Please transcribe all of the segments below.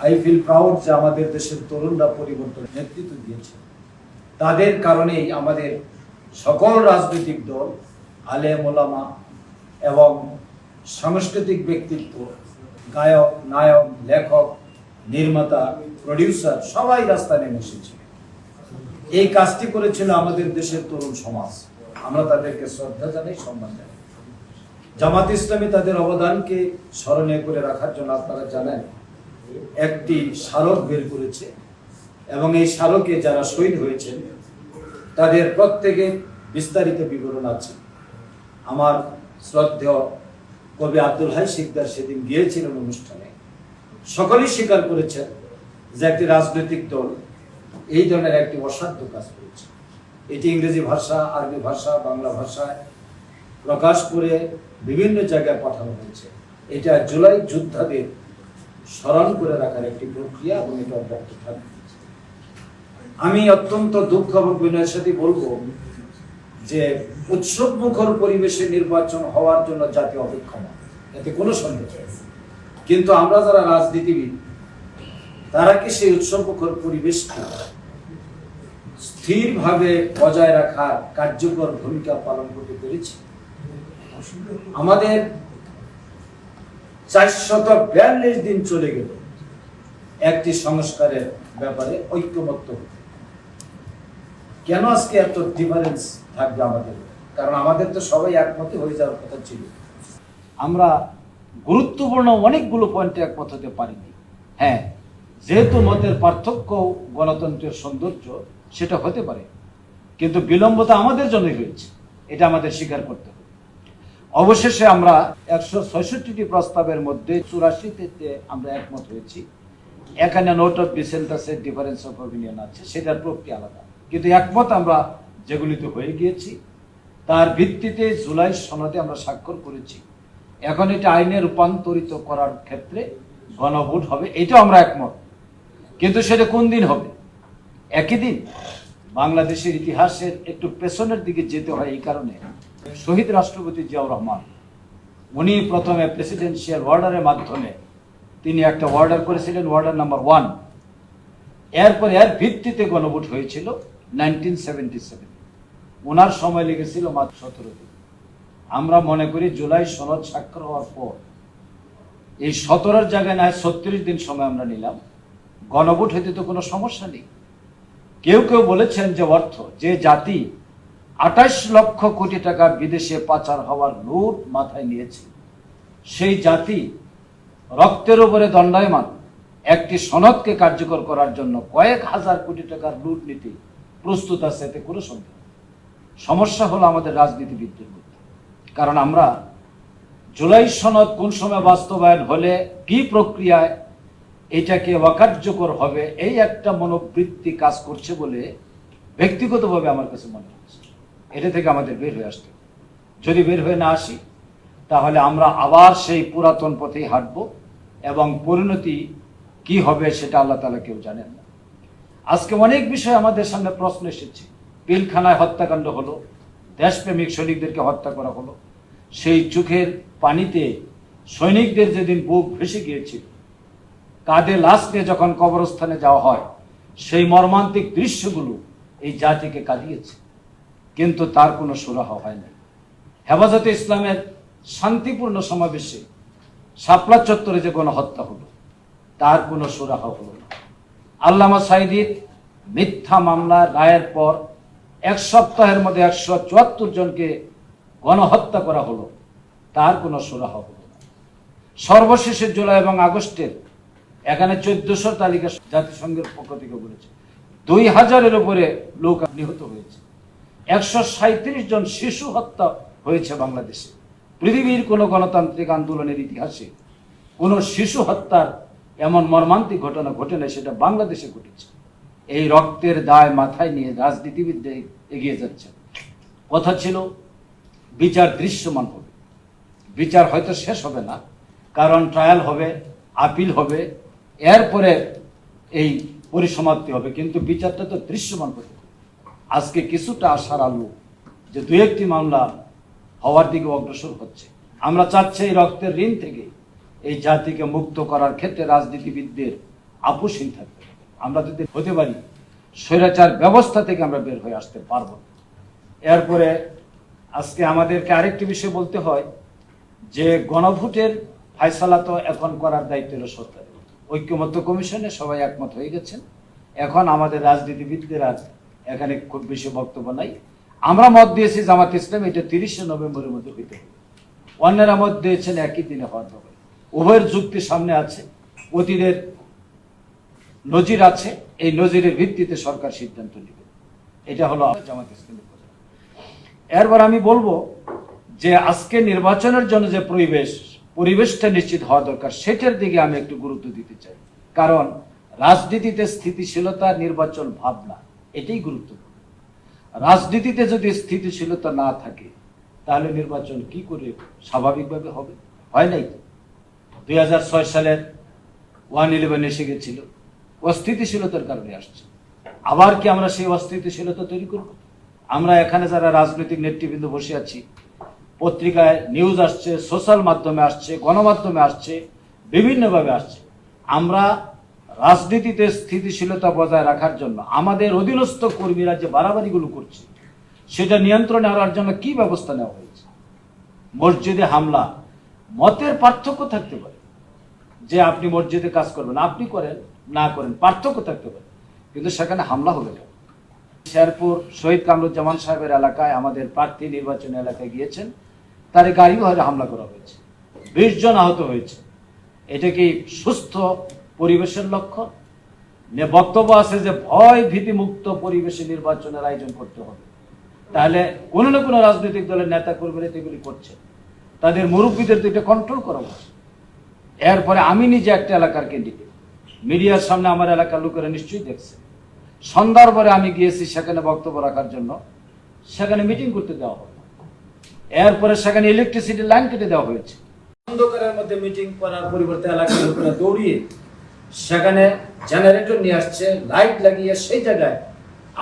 I feel proud যে আমাদের দেশের তরুণরা পরিবর্তনের নেতৃত্ব দিয়েছে। তাদের কারণেই আমাদের সকল রাজনৈতিক দল আলে ওলামা এবং সাংস্কৃতিক ব্যক্তিত্ব, গায়ক, নায়ক, লেখক, নির্মাতা প্রডিউসার সবাই রাস্তায় নেমে এসেছে। এই কাজটি করেছিল আমাদের দেশের তরুণ সমাজ। আমরা তাদেরকে শ্রদ্ধা জানাই, সম্মান জানাই। জামাত ইসলামী তাদের অবদানকে স্মরণীয় করে রাখার জন্য আপনারা জানেন একটি স্মারক বের করেছে এবং এই স্মারকে যারা শহীদ হয়েছেন, তাদের প্রত্যেকে বিস্তারিত বিবরণ আছে। আমার শ্রদ্ধেয় কবি আব্দুল হাই শিকদার সেদিন গিয়েছিলেন অনুষ্ঠানে। সকলেই স্বীকার করেছেন যে একটি রাজনৈতিক দল এই ধরনের একটি অসাধ্য কাজ করেছে। এটি ইংরেজি ভাষা, আরবি ভাষা, বাংলা ভাষায় প্রকাশ করে বিভিন্ন জায়গায় পাঠানো হয়েছে। এটা জুলাই যোদ্ধাদের স্মরণ করে রাখার একটি প্রক্রিয়া এবং এটা অব্যাহত থাকবে। আমি অত্যন্ত দুঃখ এবং বিনয়ের সাথে বলব যে উৎসব মুখর পরিবেশে নির্বাচন হওয়ার জন্য জাতি অপেক্ষমান। এতে কোনো সন্দেহ কিন্তু আমরা যারা রাজনীতিবিদ, তারা কি সেই উৎসব মুখর পরিবেশকে স্থিরভাবে বজায় রাখার কার্যকর ভূমিকা পালন করতে পেরেছি? আমাদের চারশত বিয়াল্লিশ দিন চলে গেল। একটি সংস্কারের ব্যাপারে ঐক্যমত্য। কেন আজকে এত ডিফারেন্স থাকবে আমাদের? কারণ আমাদের তো সবাই একমতে হয়ে যাওয়ার কথা ছিল। আমরা গুরুত্বপূর্ণ অনেকগুলো পয়েন্টে একমত হতে পারিনি। হ্যাঁ যেহেতু মতের পার্থক্য গণতন্ত্রের সৌন্দর্য, সেটা হতে পারে। কিন্তু বিলম্বতা আমাদের জন্যই হয়েছে। এটা আমাদের স্বীকার করতে হবে। অবশেষে আমরা একশো ছয়ষট্টিটি প্রস্তাবের মধ্যে চুরাশিতে আমরা একমত হয়েছি। এখানে নোট অফ ডিসেন্ট আছে ডিফারেন্স অফ অপিনিয়ন আছে, সেটার প্রক্রিয়া আলাদা। কিন্তু একমত আমরা যেগুলিতে হয়ে গিয়েছি, তার ভিত্তিতে জুলাই সনদে আমরা স্বাক্ষর করেছি। এখন এটা আইনে রূপান্তরিত করার ক্ষেত্রে গণভোট হবে, এটাও আমরা একমত। কিন্তু সেটা কোন দিন হবে? একই দিন? বাংলাদেশের ইতিহাসের একটু পেছনের দিকে যেতে হয় এই কারণে। শহীদ রাষ্ট্রপতি জিয়াউর রহমান, উনি প্রথমে প্রেসিডেন্সিয়াল অর্ডারের মাধ্যমে তিনি একটা অর্ডার করেছিলেন অর্ডার নাম্বার ওয়ান এরপর এর ভিত্তিতে গণভোট হয়েছিল নাইনটিন সেভেন্টি সেভেন ওনার সময় লেগেছিল মাত্র সতেরো দিন। আমরা মনে করি জুলাই সনদ স্বাক্ষর হওয়ার পর এই সতেরোর জায়গায় না ছত্রিশ দিন সময় আমরা নিলাম। গণভোট হইতে তো কোনো সমস্যা নেই। কেউ কেউ বলেছেন যে অর্থ, যে জাতি আঠাশ লক্ষ কোটি টাকা বিদেশে পাচার হওয়ার লুট মাথায় নিয়েছে। সেই জাতি রক্তের উপরে দণ্ডায়মান। একটি সনদকে কার্যকর করার জন্য কয়েক হাজার কোটি টাকার লুট নীতি প্রস্তুত আছে এতে কোনো সন্দেহ সমস্যা হলো আমাদের রাজনীতিবিদদের মধ্যে। কারণ আমরা জুলাই সনদ কোন সময় বাস্তবায়ন হলে কি প্রক্রিয়ায় এটাকে অকার্যকর হবে, এই একটা মনোবৃত্তি কাজ করছে বলে ব্যক্তিগতভাবে আমার কাছে মনে হচ্ছে। এটা থেকে আমাদের বের হয়ে আসতে যদি বের হয়ে না আসি, তাহলে আমরা আবার সেই পুরাতন পথেই হাঁটব এবং পরিণতি কি হবে সেটা আল্লাহ তালা কেউ জানেন না। আজকে অনেক বিষয় আমাদের সামনে প্রশ্ন এসেছে। পিলখানায় হত্যাকাণ্ড হলো, দেশপ্রেমিক সৈনিকদেরকে হত্যা করা হলো। সেই চোখের পানিতে সৈনিকদের যেদিন বুক ভেসে গিয়েছিল, কাঁধে লাশ নিয়ে যখন কবরস্থানে যাওয়া হয়, সেই মর্মান্তিক দৃশ্যগুলো এই জাতিকে কাঁদিয়েছে। কিন্তু তার কোনো সুরাহ হয় নাই। হেফাজতে ইসলামের শান্তিপূর্ণ সমাবেশে শাপলা চত্বরে যে গণহত্যা হলো, তার কোনো সুরাহা হলো না। আল্লামা সাইদির মিথ্যা মামলা রায়ের পর এক সপ্তাহের মধ্যে একশো চুয়াত্তর জনকে গণহত্যা করা হলো, তার কোনো সুরাহ হলো না। সর্বশেষে জুলাই এবং আগস্টের এখানে চোদ্দশো তালিকা জাতিসংঘের পক্ষ থেকে বলেছে। দুই হাজারের উপরে লোক নিহত হয়েছে। একশো জন শিশু হত্যা হয়েছে বাংলাদেশে। পৃথিবীর কোনো গণতান্ত্রিক আন্দোলনের ইতিহাসে কোনো শিশু হত্যার এমন মর্মান্তিক ঘটনা ঘটে না সেটা বাংলাদেশে ঘটেছে। এই রক্তের দায় মাথায় নিয়ে রাজনীতিবিদরা এগিয়ে যাচ্ছে কথা ছিল, বিচার দৃশ্যমান হবে। বিচার হয়তো শেষ হবে না, কারণ ট্রায়াল হবে আপিল হবে, এরপরে এই পরিসমাপ্তি হবে, কিন্তু বিচারটা তো দৃশ্যমান হতে। আজকে কিছুটা আশার আলো যে দু একটি মামলা হওয়ার দিকে অগ্রসর হচ্ছে আমরা চাচ্ছি এই রক্তের ঋণ থেকে এই জাতিকে মুক্ত করার ক্ষেত্রে রাজনীতিবিদদের আপোষহীন থাকতে হবে। আমরা যদি হতে পারি, স্বৈরাচার ব্যবস্থা থেকে আমরা বের হয়ে আসতে পারব। এরপরে আজকে আমাদেরকে আরেকটি বিষয় বলতে হয় যে গণভোটের ফায়সালা তো এখন করার দায়িত্ব হলো সরকারের ঐক্যমত্য কমিশনে সবাই একমত হয়ে গেছেন এখন আমাদের রাজনীতিবিদদের আর এখানে খুব বেশি বক্তব্য নাই। আমরা মত দিয়েছি জামাত ইসলাম এটা তিরিশে নভেম্বরের মধ্যে হইতে হবে। অন্যরা মত দিয়েছেন একই দিনে হওয়ার হবে উভয়ের যুক্তি সামনে আছে, অতীতের নজির আছে, এই নজিরের ভিত্তিতে সরকার সিদ্ধান্ত নেবে। এটা হলো জামাত ইসলামের কথা। এরপর আমি বলব যে আজকে নির্বাচনের জন্য যে পরিবেশ, পরিবেশটা নিশ্চিত হওয়া দরকার, সেটার দিকে আমি একটু গুরুত্ব দিতে চাই। কারণ রাজনীতিতে স্থিতিশীলতা, নির্বাচন ভাবনা এটাই গুরুত্বপূর্ণ। রাজনীতিতে যদি স্থিতিশীলতা না থাকে, তাহলে নির্বাচন কি করে স্বাভাবিকভাবে হবে? হয় নাই তো? দুই সালের ওয়ান ইলেভেন এসে গেছিল, অস্থিতিশীলতার কারণে আসছে। আবার কি আমরা সেই অস্থিতিশীলতা তৈরি করব? আমরা এখানে যারা রাজনৈতিক নেতৃবৃন্দ বসে আছি, পত্রিকায় নিউজ আসছে সোশ্যাল মাধ্যমে আসছে, গণমাধ্যমে আসছে, বিভিন্নভাবে আসছে। আমরা রাজনীতিতে স্থিতিশীলতা বজায় রাখার জন্য আমাদের অধীনস্থ কর্মীরা যে বাড়াবাড়িগুলো করছে, সেটা নিয়ন্ত্রণে আনার জন্য কি ব্যবস্থা নেওয়া হয়েছে? মসজিদে হামলা, মতের পার্থক্য থাকতে পারে। যে আপনি মসজিদে কাজ করবেন, আপনি করেন, না করেন, পার্থক্য থাকতে পারে। কিন্তু সেখানে হামলা হলো কেন? শেরপুর শহীদ কামরুজ্জামান সাহেবের এলাকায় আমাদের প্রার্থী নির্বাচন এলাকায় গিয়েছেন, তার গাড়িও হামলা করা হয়েছে। বিশ জন আহত হয়েছে। এটা কি সুস্থ পরিবেশের লক্ষ্য? বক্তব্য আছে যে ভয় ভীতিমুক্ত পরিবেশে নির্বাচনের আয়োজন করতে হবে। তাহলে কোনো না কোনো রাজনৈতিক দলের নেতা কর্মীরা এগুলি করছে। তাদের মুরব্বীদের তো এটা কন্ট্রোল করা উচিত। এরপরে আমি নিজে একটা এলাকার ক্যান্ডিডেট মিডিয়ার সামনে আমার এলাকার লোকেরা নিশ্চয়ই দেখছে। সন্ধ্যার পরে আমি গিয়েছি সেখানে বক্তব্য রাখার জন্য। সেখানে মিটিং করতে দেওয়া হবে এরপরে সেখানে ইলেকট্রিসিটি লাইন কেটে দেওয়া হয়েছে। অন্ধকারের মধ্যে মিটিং করার পরিবর্তে এলাকার লোকেরা দৌড়িয়ে সেখানে জেনারেটর নিয়ে আসছে লাইট লাগিয়ে সেই জায়গায়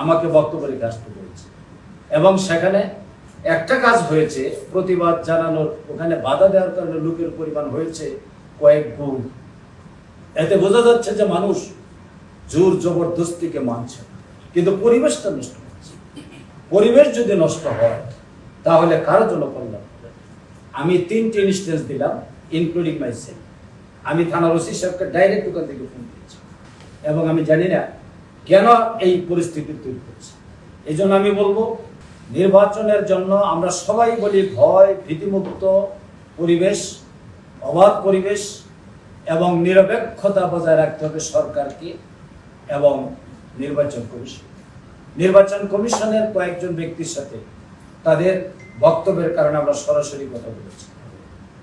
আমাকে বক্তব্য রেখে আসতে বলেছে। এবং সেখানে একটা কাজ হয়েছে, প্রতিবাদ জানানোর, ওখানে বাধা দেওয়ার কারণে লোকের পরিমাণ হয়েছে কয়েক গুণ। এতে বোঝা যাচ্ছে যে মানুষ জোর জবরদস্তিকে মানছে কিন্তু পরিবেশটা নষ্ট হচ্ছে। পরিবেশ যদি নষ্ট হয়, তাহলে কারও জন্য কল্যাণ আমি তিনটি ইনস্টেন্স দিলাম ইনক্লুডিং মাই সেলফ আমি থানার ওসি সাহেবকে ডাইরেক্ট ওখান থেকে ফোন দিয়েছি এবং আমি জানি না কেন এই পরিস্থিতি তৈরি করছে এই জন্য আমি বলব, নির্বাচনের জন্য আমরা সবাই বলি ভয়, ভীতিমুক্ত পরিবেশ, অবাধ পরিবেশ এবং নিরপেক্ষতা বজায় রাখতে হবে সরকারকে এবং নির্বাচন কমিশন। নির্বাচন কমিশনের কয়েকজন ব্যক্তির সাথে তাদের বক্তব্যের কারণে আমরা সরাসরি কথা বলেছি।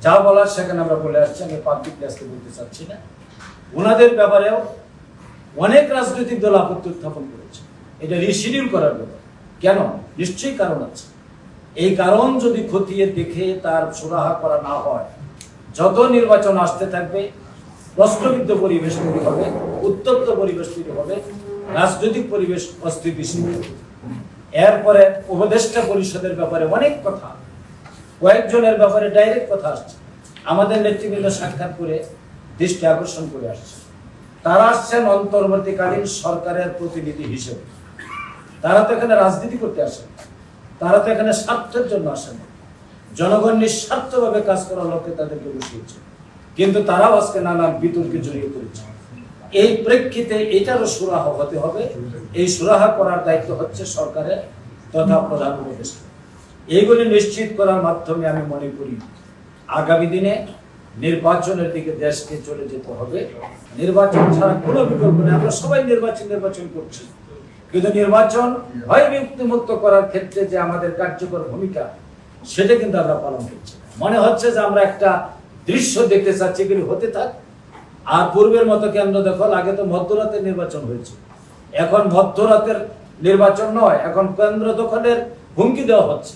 যা বলার সেখানে আমরা বলে আসছি, আমি পাবলিক প্লেসে বলতে চাচ্ছি না। ওনাদের ব্যাপারেও অনেক রাজনৈতিক দল আপত্তি উত্থাপন করেছে। এটা রিশিডিউল করার ব্যাপার। কেন? নিশ্চয়ই কারণ আছে। এই কারণ যদি খতিয়ে দেখে তার সুরাহা করা না হয়, যত নির্বাচন আসতে থাকবে, প্রশ্নবিদ্ধ পরিবেশ তৈরি হবে, উত্তপ্ত পরিবেশ তৈরি হবে, রাজনৈতিক পরিবেশ অস্থিতিশীল। এরপরে উপদেষ্টা পরিষদের ব্যাপারে অনেক কথা, কয়েকজনের ব্যাপারে ডাইরেক্ট কথা আসছে। আমাদের নেতৃবৃন্দ সাক্ষাৎ করে দৃষ্টি আকর্ষণ করে আসছে। তারা আসছেন অন্তর্বর্তীকালীন সরকারের প্রতিনিধি হিসেবে। তারা তো এখানে রাজনীতি করতে আসেন তারা তো এখানে স্বার্থের জন্য আসেন। জনগণ নিঃস্বার্থভাবে কাজ করার লক্ষ্যে তাদেরকে বসিয়েছে। কিন্তু তারাও আজকে নানান বিতর্কে জড়িয়ে পড়েছে। এই প্রেক্ষিতে এটারও সুরাহা হতে হবে। এই সুরাহা করার দায়িত্ব হচ্ছে সরকারের তথা প্রধান উপদেষ্টা। এইগুলি নিশ্চিত করার মাধ্যমে আমি মনে করি আগামী দিনে নির্বাচনের দিকে দেশকে চলে যেতে হবে। নির্বাচন ছাড়া কোনো বিকল্প নেই। আমরা সবাই নির্বাচন নির্বাচন করছি। কিন্তু নির্বাচন ভয় মুক্ত করার ক্ষেত্রে যে আমাদের কার্যকর ভূমিকা, সেটা কিন্তু আমরা পালন করছি মনে হচ্ছে যে আমরা একটা দৃশ্য দেখতে চাচ্ছি, এগুলি হতে থাক। আর পূর্বের মতো কেন্দ্র দখল আগে তো মধ্যরাতের নির্বাচন হয়েছে। এখন মধ্যরাতের নির্বাচন নয়, এখন কেন্দ্র দখলের হুমকি দেওয়া হচ্ছে।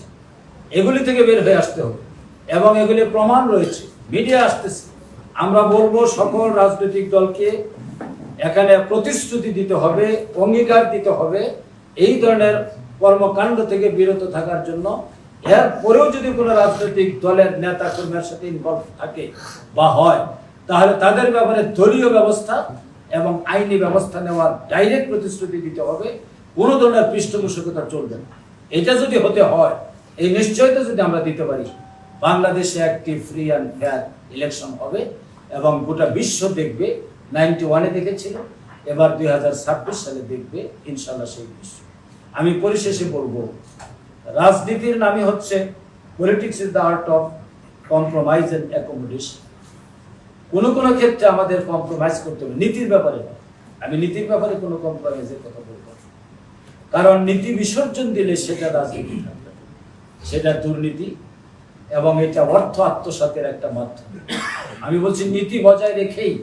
এগুলি থেকে বের হয়ে আসতে হবে। এবং এগুলি প্রমাণ রয়েছে। মিডিয়া আসতেছে। আমরা বলব সকল রাজনৈতিক দলকে এখানে প্রতিশ্রুতি দিতে হবে, অঙ্গীকার দিতে হবে। এই ধরনের কর্মকাণ্ড থেকে বিরত থাকার জন্য। এরপরেও যদি কোনো রাজনৈতিক দলের নেতা কর্মীর সাথে ইনভলভ থাকে বা হয়, তাহলে তাদের ব্যাপারে দলীয় ব্যবস্থা এবং আইনি ব্যবস্থা নেওয়ার ডাইরেক্ট প্রতিশ্রুতি দিতে হবে। কোনো ধরনের পৃষ্ঠপোষকতা চলবে না। এটা যদি হতে হয়, এই নিশ্চয়তা যদি আমরা দিতে পারি বাংলাদেশে একটি ফ্রি অ্যান্ড ফেয়ার ইলেকশন হবে এবং গোটা বিশ্ব দেখবে নাইনটি ওয়ানে দেখেছিল, এবার দুই হাজার ছাব্বিশ সালে দেখবে ইনশাল্লাহ সেই বিশ্ব আমি পরিশেষে বলব, রাজনীতির নামই হচ্ছে politics is the art of compromise and accommodation কোনো কোনো ক্ষেত্রে আমাদের কম্প্রোমাইজ করতে হবে, নীতির ব্যাপারে। আমি নীতির ব্যাপারে কোনো কম্প্রোমাইজের কথা বলব। কারণ নীতি বিসর্জন দিলে সেটা রাজনীতি সেটা দুর্নীতি এবং এটা অর্থ আত্মসাতের একটা মাধ্যম। আমি বলছি, নীতি বজায় রেখেই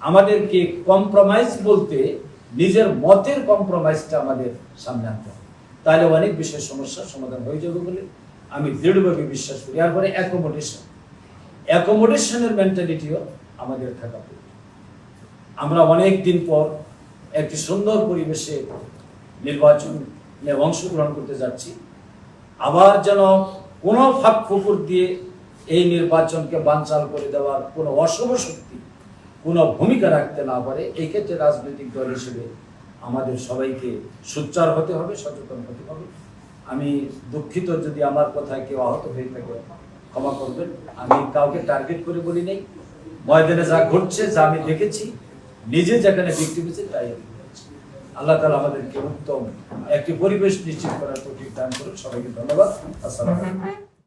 আমাদেরকে কম্প্রোমাইজ বলতে নিজের মতের কম্প্রোমাইজটা আমাদের সামনে আনতে হবে। তাহলে অনেক বিষয় সমস্যার সমাধান হয়ে যাবে বলে আমি দৃঢ়ভাবে বিশ্বাস করি। আর এরপরে অ্যাকোমোডেশন অ্যাকোমোডেশনের মেন্টালিটিও আমাদের থাকা প্রয়োজন। আমরা অনেক দিন পর একটি সুন্দর পরিবেশে নির্বাচনে অংশগ্রহণ করতে যাচ্ছি। আবার যেন কোনো ফাঁক ফুকুর দিয়ে এই নির্বাচনকে বানচাল করে দেওয়ার কোনো অশুভ শক্তি, কোনো ভূমিকা রাখতে না পারে, এই ক্ষেত্রে রাজনৈতিক দল হিসেবে আমাদের সবাইকে সোচ্চার হতে হবে, সচেতন হতে হবে। আমি দুঃখিত যদি আমার কথায় কেউ আহত হয়ে থাকে, ক্ষমা করবেন। আমি কাউকে টার্গেট করে বলি নাই। ময়দানে যা ঘটছে, যা আমি দেখেছি, নিজে যেখানে বিক্রি হয়েছে, তাই। আল্লাহ তালা আমাদেরকে উত্তম একটি পরিবেশ নিশ্চিত করার প্রতি দান করুন। সবাইকে ধন্যবাদ। আসসালাম